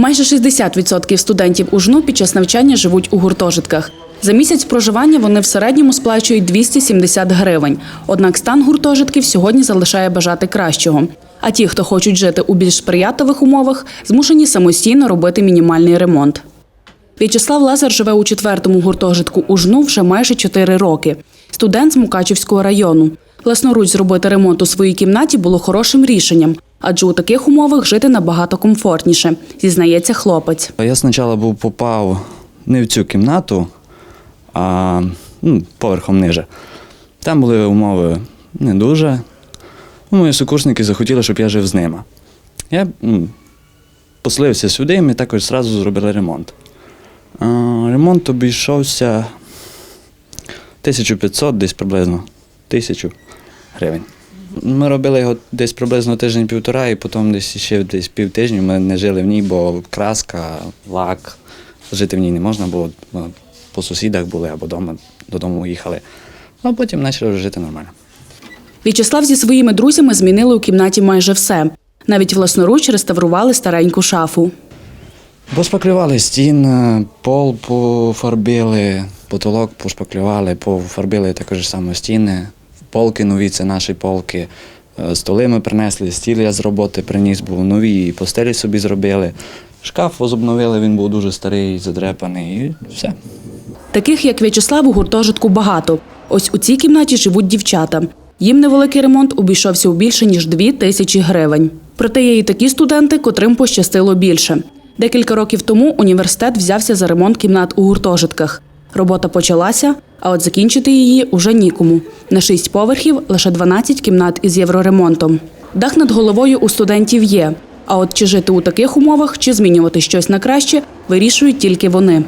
Майже 60% студентів УЖНУ під час навчання живуть у гуртожитках. За місяць проживання вони в середньому сплачують 270 гривень. Однак стан гуртожитків сьогодні залишає бажати кращого. А ті, хто хочуть жити у більш сприятливих умовах, змушені самостійно робити мінімальний ремонт. В'ячеслав Лазар живе у четвертому гуртожитку УЖНУ вже майже чотири роки. Студент з Мукачівського району. Власноруч зробити ремонт у своїй кімнаті було хорошим рішенням, адже у таких умовах жити набагато комфортніше, зізнається хлопець. Я спочатку був попав не в цю кімнату, а ну, поверхом ниже. Там були умови не дуже. Ну, Мої сукурсники захотіли, щоб я жив з ними. Я ну, поселився сюди, і ми також одразу зробили ремонт. А, ремонт обійшовся 1500 десь приблизно. Тисячу гривень. Ми робили його десь приблизно тиждень-півтора, і потім десь ще десь півтижня ми не жили в ній, бо краска, лак. Жити в ній не можна, бо ну, по сусідах були або дома, додому їхали. А потім почали жити нормально. В'ячеслав зі своїми друзями змінили у кімнаті майже все. Навіть власноруч реставрували стареньку шафу. Пошпаклювали стін, пол пофарбили, потолок пошпаклювали, пофарбили також само стіни. Полки нові, це наші полки. Е, Столи ми принесли, стіл я з роботи приніс, був нові, і постелі собі зробили. Шкаф возобновили, він був дуже старий, задрепаний, і все. Таких, як В'ячеслав, у гуртожитку багато. Ось у цій кімнаті живуть дівчата. Їм невеликий ремонт обійшовся у більше ніж дві тисячі гривень. Проте є і такі студенти, котрим пощастило більше. Декілька років тому університет взявся за ремонт кімнат у гуртожитках. Робота почалася, а от закінчити її уже нікому. На шість поверхів лише 12 кімнат із євроремонтом. Дах над головою у студентів є. А от чи жити у таких умовах, чи змінювати щось на краще, вирішують тільки вони.